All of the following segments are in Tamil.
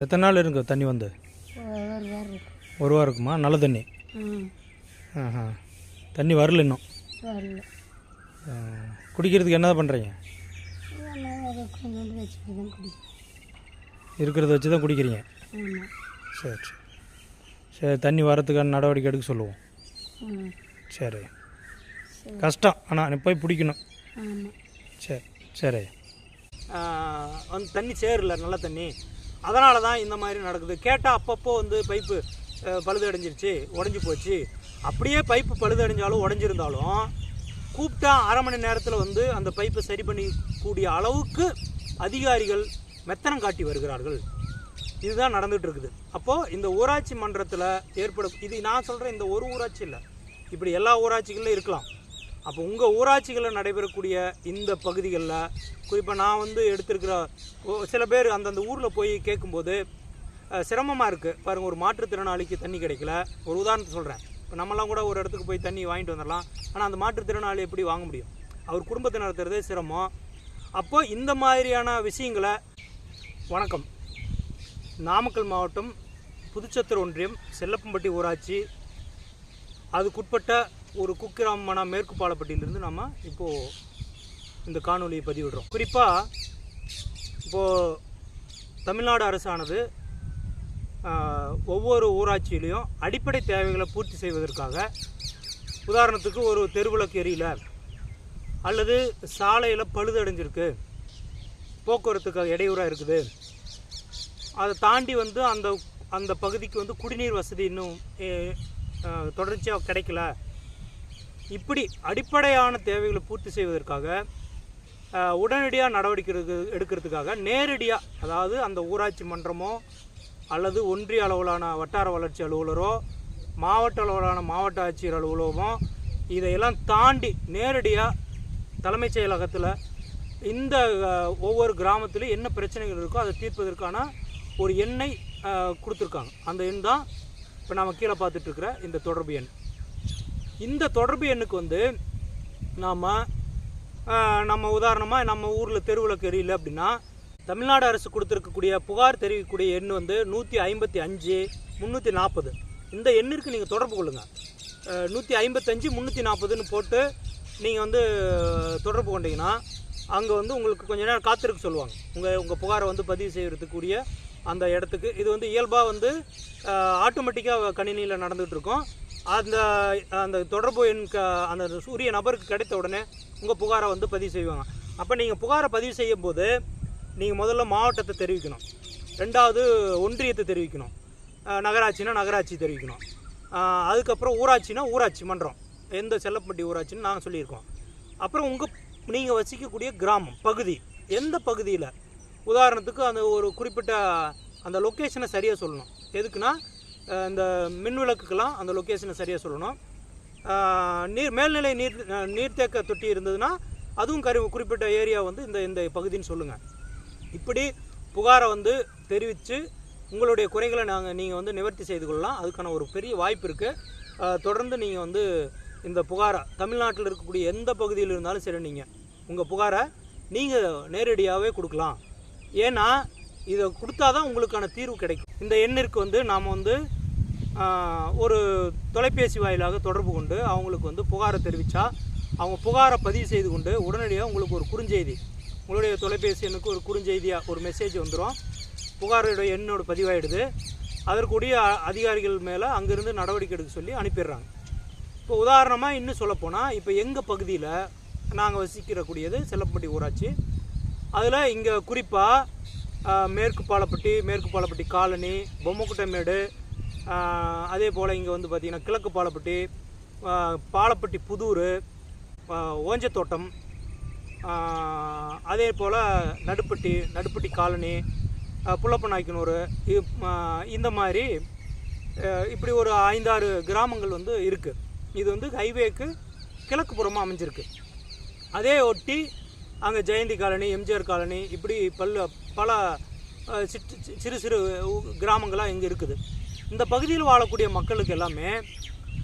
எத்தனை நாள் இருக்கு தண்ணி வந்து? ஒரு வாரம் இருக்கும்? நல்ல தண்ணி. ம். ஆஹா. தண்ணி வரல இன்னும். ஆ, குடிக்கிறதுக்கு என்ன பண்ணுறீங்க இருக்கிறத வச்சு தான் குடிக்கிறீங்க சரி சரி. சரி தண்ணி வரத்துக்கான நடவடிக்கை எடுக்க சொல்லுவோம். ம். சரி. கஷ்டம். ஆனால் போய் பிடிக்கணும். சரி சரி. வந்து தண்ணி சேரல நல்ல தண்ணி. அதனால தான் இந்த மாதிரி நடக்குது. கேட்டால் அப்பப்போ வந்து பைப்பு பழுது அடைஞ்சிருச்சு உடஞ்சி போச்சு. அப்படியே பைப்பு பழுது அடைஞ்சாலும் உடஞ்சிருந்தாலும் கூப்பிட்டா அரை மணி நேரத்தில் வந்து அந்த பைப்பை சரி பண்ணி கூடிய அளவுக்கு அதிகாரிகள் மெத்தனம் காட்டி வருகிறார்கள். இதுதான் நடந்துட்டு இருக்குது அப்போது இந்த ஊராட்சி மன்றத்தில் ஏற்படும் இது நான் சொல்கிறேன் இந்த ஒரு ஊராட்சி இல்லை. இப்படி எல்லா ஊராட்சிகளிலும் இருக்கலாம். அப்போ உங்கள் ஊராட்சிகளில் நடைபெறக்கூடிய இந்த பகுதிகளில் குறிப்பாக நான் வந்து எடுத்திருக்கிற சில பேர் அந்தந்த ஊரில் போய் கேட்கும்போது சிரமமாக இருக்குது பாருங்கள் ஒரு மாற்றுத்திறனாளிக்கு தண்ணி கிடைக்கல. ஒரு உதாரணத்தை சொல்கிறேன் இப்போ நம்மலாம் கூட ஒரு இடத்துக்கு போய் தண்ணி வாங்கிட்டு வந்துடலாம் ஆனால் அந்த மாற்றுத்திறனாளி எப்படி வாங்க முடியும்? அவர் குடும்பத்தை நடத்துறதே சிரமம். அப்போ இந்த மாதிரியான விஷயங்களை வணக்கம். நாமக்கல் மாவட்டம் புதுச்சத்திர ஒன்றியம் செல்லப்பம்பட்டி ஊராட்சி. அதுக்குட்பட்ட ஒரு குக்கிராமமான மேற்கு பாலப்பட்டியிலிருந்து நம்ம இப்போது இந்த காணொலியை பதிவிடுறோம். குறிப்பாக இப்போது தமிழ்நாடு அரசானது ஒவ்வொரு ஊராட்சியிலையும் அடிப்படை தேவைகளை பூர்த்தி செய்வதற்காக உதாரணத்துக்கு ஒரு தெருவிளக்கு எரியல அல்லது சாலையில் பழுதடைஞ்சிருக்கு போக்குவரத்துக்கு இடையூறாக இருக்குது. அதை தாண்டி வந்து அந்த அந்த பகுதிக்கு வந்து குடிநீர் வசதி இன்னும் தொடர்ச்சியாக கிடைக்கல. இப்படி அடிப்படையான தேவைகளை பூர்த்தி செய்வதற்காக உடனடியாக நடவடிக்கை எடுக்க- எடுக்கிறதுக்காக நேரடியாக அதாவது அந்த ஊராட்சி மன்றமோ அல்லது ஒன்றிய அளவிலான வட்டார வளர்ச்சி அலுவலரோ மாவட்ட அளவிலான மாவட்ட ஆட்சியர் அலுவலகமோ இதையெல்லாம் தாண்டி நேரடியாக தலைமைச் செயலகத்தில் இந்த ஒவ்வொரு கிராமத்திலும் என்ன பிரச்சனைகள் இருக்கோ அதை தீர்ப்பதற்கான ஒரு எண்ணை கொடுத்துருக்காங்க. அந்த எண் தான் இப்போ நம்ம கீழே பார்த்துட்ருக்குற இந்த தொடர்பு எண். இந்த தொடர்பு எண்ணுக்கு வந்து நாம் நம்ம உதாரணமாக நம்ம ஊரில் தெருவிளக்கு எரியல அப்படின்னா தமிழ்நாடு அரசு கொடுத்துருக்கக்கூடிய புகார் தெரிவிக்கக்கூடிய எண் வந்து நூற்றி ஐம்பத்தி அஞ்சு முந்நூற்றி நாற்பது இந்த எண்ணிற்கு நீங்கள் தொடர்பு கொள்ளுங்கள் நூற்றி ஐம்பத்தஞ்சு முந்நூற்றி நாற்பதுன்னு போட்டு நீங்கள் வந்து தொடர்பு கொண்டீங்கன்னா அங்கே வந்து உங்களுக்கு கொஞ்ச நேரம் காத்திருக்க சொல்லுவாங்க. உங்கள் உங்கள் புகாரை வந்து பதிவு செய்கிறதுக்குரிய அந்த இடத்துக்கு. இது வந்து இயல்பாக வந்து ஆட்டோமேட்டிக்காக கணினியில் நடந்துகிட்ருக்கும் அந்த அந்த தொடர்பு எண் க அந்த சூரிய நபருக்கு கிடைத்த உடனே உங்கள் புகாரை வந்து பதிவு செய்வாங்க. அப்போ நீங்கள் புகாரை பதிவு செய்யும் போது நீங்கள் முதல்ல மாவட்டத்தை தெரிவிக்கணும். ரெண்டாவது ஒன்றியத்தை தெரிவிக்கணும். நகராட்சினா நகராட்சி தெரிவிக்கணும். அதுக்கப்புறம் ஊராட்சினா ஊராட்சி மன்றம். எந்த செல்லப்பட்டி ஊராட்சின்னு நாங்கள் சொல்லியிருக்கோம். அப்புறம் உங்கள் நீங்கள் வசிக்கக்கூடிய கிராமம் பகுதி எந்த பகுதியில்? உதாரணத்துக்கு அந்த ஒரு குறிப்பிட்ட அந்த லொக்கேஷனை சரியாக சொல்லணும். எதுக்குன்னா இந்த மின் விளக்குக்கெல்லாம் அந்த லொக்கேஷனை சரியாக சொல்லணும். நீர் மேல்நிலை நீர் நீர்த்தேக்க தொட்டி இருந்ததுன்னா அதுவும் கரு குறிப்பிட்ட ஏரியா வந்து இந்த இந்த பகுதின்னு சொல்லுங்கள் இப்படி புகாரை வந்து தெரிவித்து உங்களுடைய குறைகளை நாங்கள் நீங்கள் வந்து நிவர்த்தி செய்து கொள்ளலாம். அதுக்கான ஒரு பெரிய வாய்ப்பு இருக்குது தொடர்ந்து நீங்கள் வந்து இந்த புகாரை தமிழ்நாட்டில் இருக்கக்கூடிய எந்த பகுதியில் இருந்தாலும் சரி நீங்கள் உங்கள் புகாரை நீங்கள் நேரடியாகவே கொடுக்கலாம். ஏன்னா இதை கொடுத்தா தான் உங்களுக்கான தீர்வு கிடைக்கும். இந்த எண்ணிற்கு வந்து நாம் வந்து ஒரு தொலைபேசி வாயிலாக தொடர்பு கொண்டு அவங்களுக்கு வந்து புகாரை தெரிவித்தா அவங்க புகாரை பதிவு செய்து கொண்டு உடனடியாக உங்களுக்கு ஒரு குறுஞ்செய்தி உங்களுடைய தொலைபேசி எண்ணுக்கு ஒரு குறுஞ்செய்தியாக ஒரு மெசேஜ் வந்துடும் புகாரோடைய எண்ணோட பதிவாயிடுது. அதற்குரிய அ- அதிகாரிகள் மேலே அங்கேருந்து நடவடிக்கை எடுக்க சொல்லி அனுப்பிடுறாங்க. இப்போ உதாரணமாக இன்னும் சொல்லப்போனால் இப்போ எங்கள் பகுதியில் நாங்கள் வசிக்கிறக்கூடியது செல்லப்பட்டி ஊராட்சி. அதில் இங்கே குறிப்பாக மேற்கு பாலப்பட்டி மேற்கு பாலப்பட்டி காலனி பொம்மக்குட்டமேடு அதே போல் இங்கே வந்து பார்த்திங்கன்னா கிழக்கு பாலப்பட்டி பாலப்பட்டி புதூர் ஓஞ்சத்தோட்டம் அதே போல் நடுப்பட்டி நடுப்பட்டி காலனி புள்ளப்ப நாய்க்கனூர் இந்த மாதிரி இப்படி ஒரு ஐந்தாறு கிராமங்கள் வந்து இருக்குது இது வந்து ஹைவேக்கு கிழக்கு புறமாக அமைஞ்சிருக்கு. அதே ஒட்டி அங்கே ஜெயந்தி காலனி எம்ஜிஆர் காலனி இப்படி பல்ல பல சிற்று- சிறு சிறு கிராமங்களாக இங்கே இருக்குது. இந்த பகுதியில் வாழக்கூடிய மக்களுக்கு எல்லாமே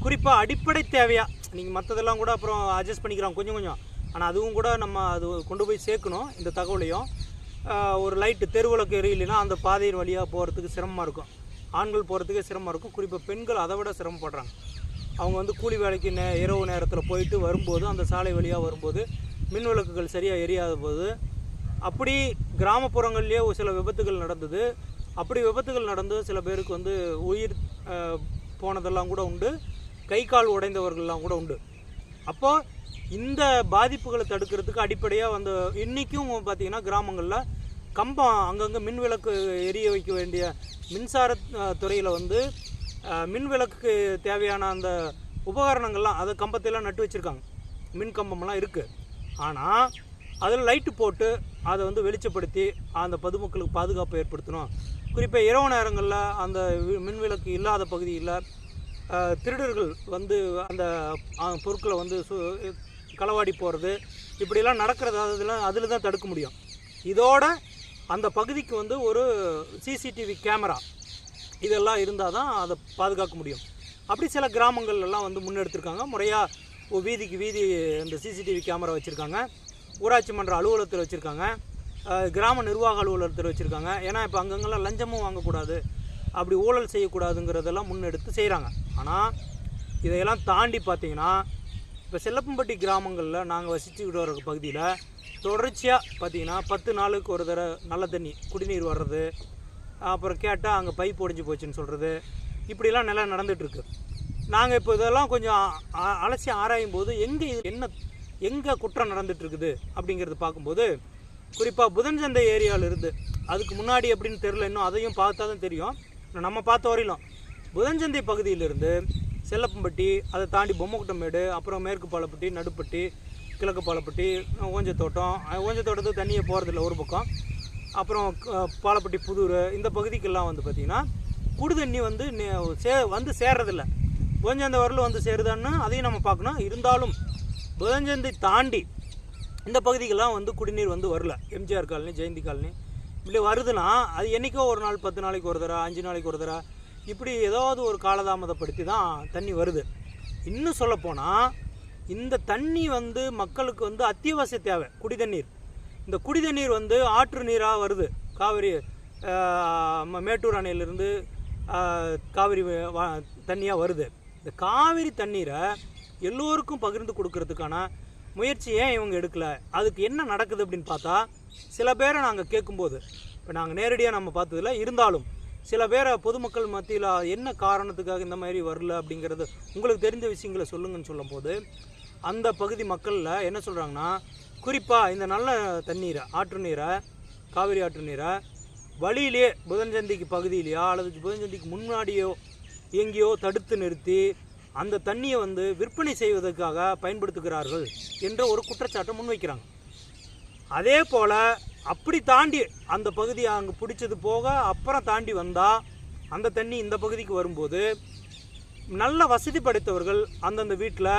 குறிப்பாக அடிப்படை தேவையாக நீங்கள் மற்றதெல்லாம் கூட அப்புறம் அட்ஜஸ்ட் பண்ணிக்கிறாங்க கொஞ்சம் கொஞ்சம். ஆனால் அதுவும் கூட நம்ம அது கொண்டு போய் சேர்க்கணும் இந்த தகவலையும். ஒரு லைட்டு தெருவிளக்கு எரியலைன்னா அந்த பாதையின் வழியாக போகிறதுக்கு சிரமமாக இருக்கும். ஆண்கள் போகிறதுக்கே சிரமமாக இருக்கும். குறிப்பாக பெண்கள் அதை விட சிரமப்படுறாங்க. அவங்க வந்து கூலி வேலைக்கு நே இரவு நேரத்தில் போயிட்டு வரும்போது அந்த சாலை வழியாக வரும்போது மின் விளக்குகள் சரியாக எரியாத போது அப்படி கிராமப்புறங்கள்லேயே ஒரு சில விபத்துகள் நடந்தது. அப்படி விபத்துகள் நடந்து சில பேருக்கு வந்து உயிர் போனதெல்லாம் கூட உண்டு. கை கால் உடைந்தவர்கள்லாம் கூட உண்டு. அப்போ இந்த பாதிப்புகளை தடுக்கிறதுக்கு அடிப்படையாக வந்து இன்றைக்கும் பார்த்தீங்கன்னா கிராமங்களில் கம்பம் அங்கங்கே மின் விளக்கு எரிய வைக்க வேண்டிய மின்சார துறையில் வந்து மின் விளக்குக்கு தேவையான அந்த உபகரணங்கள்லாம் அதை கம்பத்தையெல்லாம் நட்டு வச்சுருக்காங்க. மின் கம்பம்லாம் இருக்குது ஆனால் அதில் லைட்டு போட்டு அதை வந்து வெளிச்சப்படுத்தி அந்த பொதுமக்களுக்கு பாதுகாப்பு ஏற்படுத்தணும். குறிப்பாக இரவு நேரங்களில் அந்த மின்விளக்கு மின் விளக்கு இல்லாத பகுதியில் திருடர்கள் வந்து அந்த பொருட்களை வந்து சு களவாடி போகிறது இப்படிலாம் நடக்கிறது அதெல்லாம் அதில் தான் தடுக்க முடியும். இதோட அந்த பகுதிக்கு வந்து ஒரு சிசிடிவி கேமரா இதெல்லாம் இருந்தால் தான் அதை பாதுகாக்க முடியும். அப்படி சில கிராமங்கள்லாம் வந்து முன்னெடுத்திருக்காங்க. முறையாக வீதிக்கு வீதி இந்த சிசிடிவி கேமரா வச்சுருக்காங்க. ஊராட்சி மன்ற அலுவலகத்தில் வச்சுருக்காங்க. கிராம நிர்வாக அலுவலகத்தில் வச்சுருக்காங்க. ஏன்னா இப்போ அங்கங்கெல்லாம் லஞ்சமும் வாங்கக்கூடாது. அப்படி ஊழல் செய்யக்கூடாதுங்கிறதெல்லாம் முன்னெடுத்து செய்கிறாங்க ஆனால் இதையெல்லாம் தாண்டி பார்த்தீங்கன்னா இப்போ செல்லப்பம்பட்டி கிராமங்களில் நாங்கள் வசிச்சுக்கிட்டு வர பகுதியில் தொடர்ச்சியாக பார்த்தீங்கன்னா பத்து நாளுக்கு ஒரு தடவை நல்ல தண்ணி குடிநீர் வர்றது அப்புறம் கேட்டால் அங்கே பைப் உடைஞ்சு போச்சுன்னு சொல்கிறது இப்படிலாம் நல்லா நடந்துகிட்ருக்கு நாங்கள் இப்போ இதெல்லாம் கொஞ்சம் அலசி ஆராயும் போது எங்கே இது என்ன எங்கே குற்றம் நடந்துகிட்ருக்குது அப்படிங்கிறது பார்க்கும்போது குறிப்பாக புதன் சந்தை ஏரியாவிலிருந்து அதுக்கு முன்னாடி எப்படின்னு தெரில இன்னும் அதையும் பார்த்தா தான் தெரியும் நம்ம பார்த்த வரையிலும் புதன் சந்தை பகுதியிலிருந்து செல்லப்பம்பட்டி அதை தாண்டி பொம்மக்குட்டமேடு அப்புறம் மேற்கு பாலப்பட்டி நடுப்பட்டி கிழக்கு பாலப்பட்டி ஓஞ்சத்தோட்டம் ஓஞ்சத்தோட்டத்துக்கு தண்ணியை போகிறதில்ல ஒரு பக்கம். அப்புறம் பாலப்பட்டி புதூர் இந்த பகுதிக்கெல்லாம் வந்து பார்த்திங்கன்னா குடு தண்ணி வந்து சே வந்து சேர்றதில்ல. புதஞ்சந்தை வரலும் வந்து சேருதான்னு அதையும் நம்ம பார்க்கணும். இருந்தாலும் புதஞ்சந்தை தாண்டி இந்த பகுதிக்கெல்லாம் வந்து குடிநீர் வந்து வரல. MGR colony Jayanthi colony. இப்படி வருதுன்னா அது என்றைக்கோ ஒரு நாள் பத்து நாளைக்கு ஒரு தடவை அஞ்சு நாளைக்கு ஒரு தடவை இப்படி ஏதாவது ஒரு காலதாமதப்படுத்தி தான் தண்ணி வருது. இன்னும் சொல்லப்போனால் இந்த தண்ணி வந்து மக்களுக்கு வந்து அத்தியாவசிய தேவை குடி தண்ணீர் இந்த குடி தண்ணீர் வந்து ஆற்று நீராக வருது. காவிரி ம- மேட்டூர் அணையிலிருந்து காவிரி தண்ணியாக வருது. இந்த காவிரி தண்ணீரை எல்லோருக்கும் பகிர்ந்து கொடுக்கறதுக்கான முயற்சி ஏன் இவங்க எடுக்கல? அதுக்கு என்ன நடக்குது அப்படின்னு பார்த்தா சில பேரை நாங்கள் கேட்கும்போது இப்போ நாங்கள் நேரடியாக நம்ம பார்த்ததில்ல இருந்தாலும் சில பேரை பொதுமக்கள் மத்தியில் என்ன காரணத்துக்காக இந்த மாதிரி வரல அப்படிங்கிறது உங்களுக்கு தெரிஞ்ச விஷயங்களை சொல்லுங்கன்னு சொல்லும்போது அந்த பகுதி மக்களில் என்ன சொல்கிறாங்கன்னா குறிப்பாக இந்த நல்ல தண்ணீரை ஆற்று நீரை காவிரி ஆற்று நீரை வழியிலே புதன்சந்திக்கு பகுதியிலையோ அல்லது புதன்சந்திக்கு முன்னாடியோ எங்கேயோ தடுத்து நிறுத்தி அந்த தண்ணியை வந்து விற்பனை செய்வதற்காக பயன்படுத்துகிறார்கள் என்ற ஒரு குற்றச்சாட்டை முன்வைக்கிறாங்க. அதே போல் அப்படி தாண்டி அந்த பகுதியை அங்கே பிடிச்சது போக அப்புறம் தாண்டி வந்தால் அந்த தண்ணி இந்த பகுதிக்கு வரும்போது நல்ல வசதி படைத்தவர்கள் அந்தந்த வீட்டில்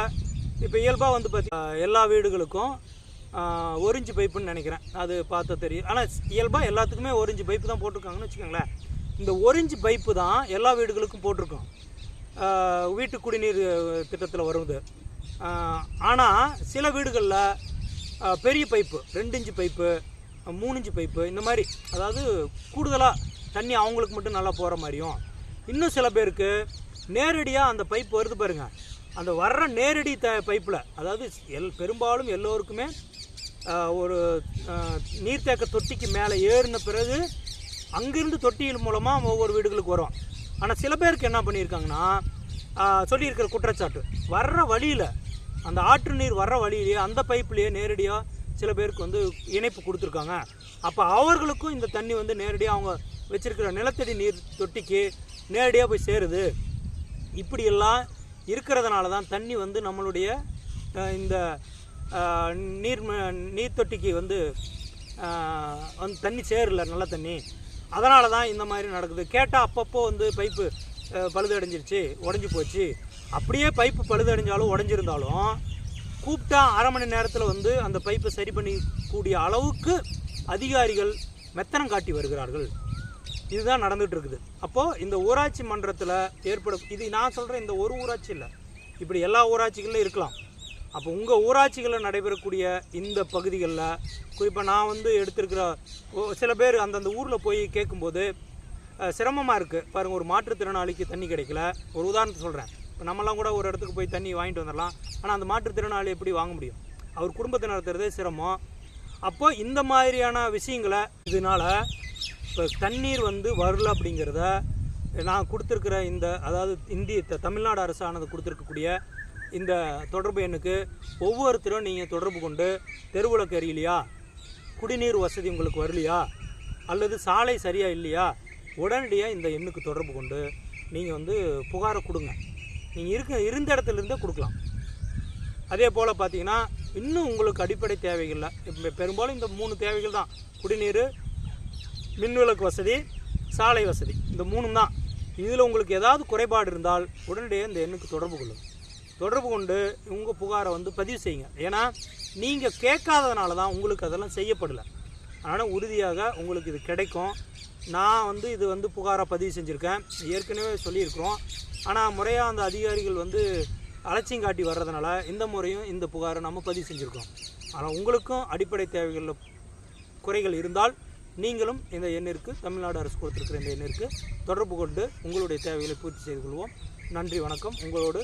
இப்போ இயல்பாக வந்து பார்த்தி எல்லா வீடுகளுக்கும் ஆஹ், ஒரு இன்ச்சு பைப்புன்னு நினைக்கிறேன். அது பார்த்தா தெரியும். ஆனால் இயல்பாக எல்லாத்துக்குமே ஒரு இன்ச்சு பைப்பு தான் போட்டிருக்காங்கன்னு வச்சுக்கோங்களேன். இந்த ஒரு இன்ச்சு பைப்பு தான் எல்லா வீடுகளுக்கும் போட்டிருக்கோம். வீட்டு குடிநீர் திட்டத்தில் வருது. ஆனால் சில வீடுகளில் பெரிய பைப்பு ரெண்டு இன்ச்சு பைப்பு மூணு இன்ச்சு பைப்பு இந்த மாதிரி அதாவது கூடுதலாக தண்ணி அவங்களுக்கு மட்டும் நல்லா போகிற மாதிரியும். இன்னும் சில பேருக்கு நேரடியாக அந்த பைப் வருது பாருங்கள் அந்த வர்ற நேரடி த பைப்பில் அதாவது எல் பெரும்பாலும் எல்லோருக்குமே ஒரு நீர்த்தேக்க தொட்டிக்கு மேலே ஏறின பிறகு அங்கிருந்து தொட்டியில் மூலமாக ஒவ்வொரு வீடுகளுக்கு வரும். ஆனால் சில பேருக்கு என்ன பண்ணியிருக்காங்கன்னா சொல்லியிருக்கிற குற்றச்சாட்டு. வர்ற வழியில் அந்த ஆற்று நீர் வர்ற வழியிலேயே அந்த பைப்லேயே நேரடியாக சில பேருக்கு வந்து இணைப்பு கொடுத்துருக்காங்க. அப்போ அவர்களுக்கும் இந்த தண்ணி வந்து நேரடியாக அவங்க வச்சுருக்கிற நிலத்தடி நீர் தொட்டிக்கு நேரடியாக போய் சேருது. இப்படியெல்லாம் இருக்கிறதுனால தான் தண்ணி வந்து நம்மளுடைய இந்த நீர் நீர்த்தொட்டிக்கு நீர் தொட்டிக்கு வந்து வந்து தண்ணி சேரல நல்ல தண்ணி. அதனால தான் இந்த மாதிரி நடக்குது. கேட்டால் அப்பப்போ வந்து பைப்பு பழுது பழுதடைஞ்சிருச்சு உடஞ்சி போச்சு. அப்படியே பைப்பு பழுதடைஞ்சாலும் உடஞ்சிருந்தாலும் கூப்பிட்டா அரை மணி நேரத்தில் வந்து அந்த பைப்பை சரி பண்ணி கூடிய அளவுக்கு அதிகாரிகள் மெத்தனம் காட்டி வருகிறார்கள். இதுதான் நடந்துகிட்டு இருக்குது அப்போது இந்த ஊராட்சி மன்றத்தில் ஏற்படும் இது நான் சொல்கிறேன் இந்த ஒரு ஊராட்சி இல்லை. இப்படி எல்லா ஊராட்சிகளிலும் இருக்கலாம். அப்போ உங்கள் ஊராட்சிகளில் நடைபெறக்கூடிய இந்த பகுதிகளில் குறிப்பாக நான் வந்து எடுத்திருக்கிற சில பேர் அந்தந்த ஊரில் போய் கேட்கும்போது சிரமமாக இருக்குது பாருங்கள் ஒரு மாற்றுத்திறனாளிக்கு தண்ணி கிடைக்கல. ஒரு உதாரணத்தை சொல்கிறேன் இப்போ நம்மலாம் கூட ஒரு இடத்துக்கு போய் தண்ணி வாங்கிட்டு வந்துடலாம் ஆனால் அந்த மாற்றுத்திறனாளி எப்படி வாங்க முடியும்? அவர் குடும்பத்தை நடத்துறதே சிரமம். அப்போது இந்த மாதிரியான விஷயங்களை இதனால் இப்போ தண்ணீர் வந்து வரல அப்படிங்கிறத நான் கொடுத்துருக்கிற இந்த அதாவது இந்திய த- தமிழ்நாடு அரசானது கொடுத்துருக்கக்கூடிய இந்த தொடர்பு எண்ணுக்கு ஒவ்வொருத்தரும் நீங்கள் தொடர்பு கொண்டு தெருவிளக்கு எரியலையா? குடிநீர் வசதி உங்களுக்கு வரலையா? அல்லது சாலை சரியாக இல்லையா? உடனடியாக இந்த எண்ணுக்கு தொடர்பு கொண்டு நீங்கள் வந்து புகாரை கொடுங்க. நீங்கள் இருக்க இருந்த இடத்துல இருந்தே கொடுக்கலாம். அதே போல் பார்த்தீங்கன்னா இன்னும் உங்களுக்கு அடிப்படை தேவைகள்ல இப்போ பெரும்பாலும் இந்த மூணு தேவைகள் தான். குடிநீர் மின்விளக்கு வசதி சாலை வசதி. இந்த மூணும் தான். இதில் உங்களுக்கு ஏதாவது குறைபாடு இருந்தால் உடனடியாக இந்த எண்ணுக்கு தொடர்பு கொள்ளுங்கள் தொடர்பு கொண்டு உங்கள் புகாரை வந்து பதிவு செய்யுங்க. ஏன்னா நீங்கள் கேட்காததுனால தான் உங்களுக்கு அதெல்லாம் செய்யப்படலை. அதனால் உறுதியாக உங்களுக்கு இது கிடைக்கும். நான் வந்து இது வந்து புகாரை பதிவு செஞ்சுருக்கேன். ஏற்கனவே சொல்லியிருக்கிறோம். ஆனால் முறையாக அந்த அதிகாரிகள் வந்து அலட்சியம் காட்டி வர்றதுனால இந்த முறையும் இந்த புகாரை நம்ம பதிவு செஞ்சுருக்கோம் ஆனால் உங்களுக்கும் அடிப்படை தேவைகளில் குறைகள் இருந்தால் நீங்களும் இந்த எண்ணிற்கு தமிழ்நாடு அரசு கொடுத்துருக்கிற இந்த எண்ணிற்கு தொடர்பு கொண்டு உங்களுடைய தேவைகளை பூர்த்தி செய்து கொள்வோம். நன்றி வணக்கம். உங்களோடு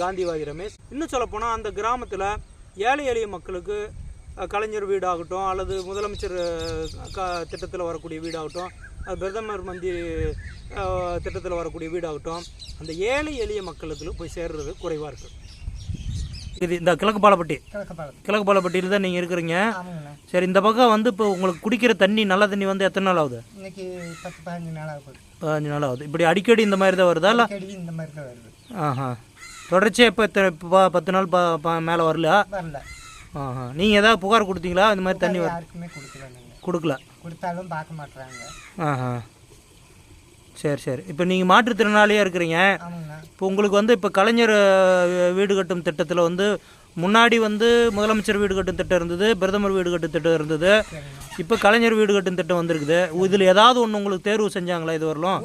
காந்திவாதி ரமேஷ். இன்னும் சொல்லப்போனால் அந்த கிராமத்தில் ஏழை எளிய மக்களுக்கு கலைஞர் வீடாகட்டும் அல்லது முதலமைச்சர் திட்டத்தில் வரக்கூடிய வீடாகட்டும் பிரதமர் மந்திரி திட்டத்தில் வரக்கூடிய வீடாகட்டும் அந்த ஏழை எளிய மக்களுக்கு போய் சேர்றது குறைவாக இருக்குது இது இந்த கிழக்கு பாலப்பட்டி. கிழக்கு பாலப்பட்டியில் தான் நீங்கள் இருக்கிறீங்க. சரி இந்த பக்கம் வந்து இப்போ உங்களுக்கு குடிக்கிற தண்ணி நல்ல தண்ணி வந்து எத்தனை நாள் ஆகுது? இன்னைக்கு பத்து பதினஞ்சு நாள் ஆகுது பதினஞ்சு நாள் ஆகுது. இப்படி அடிக்கடி இந்த மாதிரி தான் வருதா இல்லை? அடிக்கடி இந்த மாதிரி தான் வருது. ஆஹா. தொடர்ச்சியாக இப்போ இப்போ பத்து நாள் ப மேலே வரல? வரல. ஆஹா நீங்கள் ஏதாவது புகார் கொடுத்தீங்களா? இந்த மாதிரி தண்ணி வர யாருக்குமே கொடுக்கல நாங்கள் கொடுக்கல. கொடுத்தாலும் பார்க்க மாட்றாங்க. ஆஹா சரி சரி. இப்போ நீங்கள் மாற்றுத்திறனாளியாக இருக்கிறீங்க. ஆமாங்கண்ணா இப்போ உங்களுக்கு வந்து இப்போ கலைஞர் அஹ், வீடு கட்டும் திட்டத்தில் வந்து முன்னாடி வந்து முதலமைச்சர் வீடு கட்டும் திட்டம் இருந்தது பிரதமர் வீடு கட்டும் திட்டம் இருந்தது. இப்போ கலைஞர் வீடு கட்டும் திட்டம் வந்திருக்குது. இதில் ஏதாவது ஒன்று உங்களுக்கு தேர்வு செஞ்சாங்களா இது வரலும்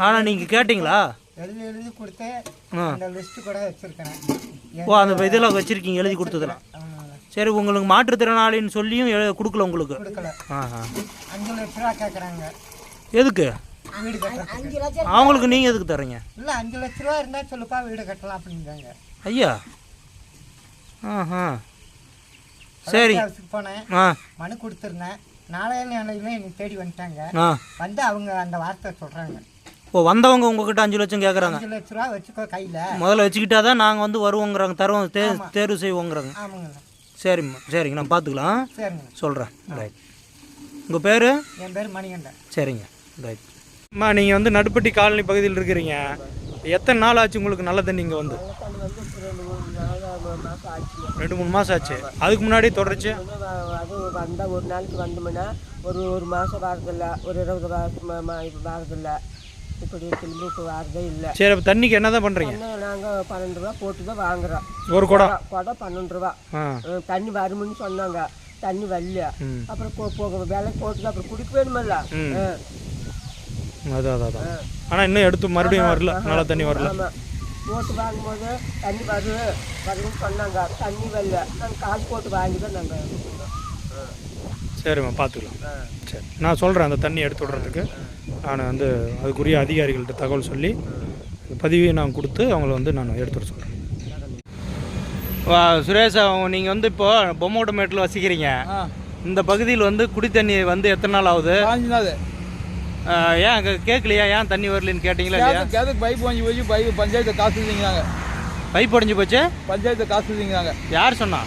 ஆனால் நீங்கள் கேட்டிங்களா? எழுதி எழுதி கொடுத்து ஆ. அந்த லிஸ்ட் கூட வச்சிருக்கிறேன். ஓ அந்த இதெல்லாம் வச்சுருக்கீங்க எழுதி கொடுத்ததுல ஆமாங்கண்ணா சரி உங்களுக்கு மாற்றுத்திறனாளின்னு சொல்லியும் எழு- கொடுக்கல உங்களுக்கு? அஞ்சு லட்ச ரூபா கேட்குறாங்க எதுக்கு? அவங்களுக்கு நீங்கள் எதுக்கு தர்றீங்க? இல்லை அஞ்சு லட்ச ரூபா இருந்தால் சொல்லுப்பா வீடு கட்டலாம் அப்படிங்கிறாங்க ஐயா. ஆஹா சரி. போனேன். மனு கொடுத்துருந்தேன். நாளைய நாளையில என்னை தேடி வந்துட்டாங்க. வந்து அவங்க அந்த வார்த்தை சொல்கிறாங்க ஓ வந்தவங்க உங்ககிட்ட அஞ்சு லட்சம் கேட்குறாங்க அஞ்சு லட்ச ரூபா வச்சுக்கோ கையில். முதல்ல வச்சுக்கிட்டா தான் நாங்கள் வந்து வருவோங்கிறாங்க தருவோம் தே தேர்வு செய்வோங்கிறாங்க. ஆமாங்கண்ணா சரிம்மா சரிங்க நான் பார்த்துக்கலாம். சரிங்கண்ணா சொல்கிறேன் ரைட் உங்கள் பேர்? என் பேர் மணிகண்டன். சரிங்க. ரைட் அம்மா நீங்கள் வந்து நடுப்பட்டி காலனி பகுதியில் இருக்கிறீங்க. எத்தனை நாள் ஆச்சு உங்களுக்கு நல்ல தண்ணி இங்கே வந்து? ரெண்டு மூணு மாதம் ஆச்சு. அதுக்கு முன்னாடி தொடர்ச்சி? அது வந்தால் ஒரு நாளைக்கு வந்தோம்னா ஒரு ஒரு மாதம் வரதில்ல ஒரு இருபது இப்போ வரதில்ல இப்படி திரும்பி இப்போ வரதே இல்லை. சரி அப்போ தண்ணிக்கு என்ன தான் பண்ணுறீங்க நாங்கள் பன்னெண்டு ரூபா போட்டு தான் வாங்குறோம். ஒரு குடம்? குடம் பன்னெண்டு ரூபா. தண்ணி வருமுன்னு சொன்னாங்க. தண்ணி வரல. அப்புறம் போக விலை போட்டு அப்புறம் குடிக்க வேணுமல்ல. அஹ் அதான் அதான் ஆனால் இன்னும் எடுத்து மறுபடியும் வரல. நல்ல தண்ணி வரல. போட்டு வாங்கும்போது தண்ணி வரும் வரும்னு சொன்னாங்க. தண்ணி வரல. நாங்கள் காசு போட்டு வாங்கி தான் நாங்கள் சரிம்மா பார்த்துக்கலாம். சரி. நான் சொல்கிறேன் அந்த தண்ணி எடுத்து விட்றதுக்கு. நான் வந்து அதுக்குரிய அதிகாரிகள்கிட்ட தகவல் சொல்லி பதிவையை நான் கொடுத்து அவங்கள வந்து நான் எடுத்து வர சொல்கிறேன் வா சுரேஷ் நீங்கள் வந்து இப்போ பொம்மோட்டமேட்டில் வசிக்கிறீங்க. இந்த பகுதியில் வந்து குடி தண்ணி வந்து எத்தனை நாள் ஆகுது? ஏன் அங்கே கேட்கலையா? ஏன் தண்ணி வரலன்னு கேட்டிங்களா இல்லையா? கேதுக்கு பைப் வாங்கி போய் பைப் பஞ்சாயத்தை காசு இல்லைங்கிறாங்க பைப் உடஞ்சி போச்சு? பஞ்சாயத்தை காசு இல்லைங்கிறாங்க யார் சொன்னா?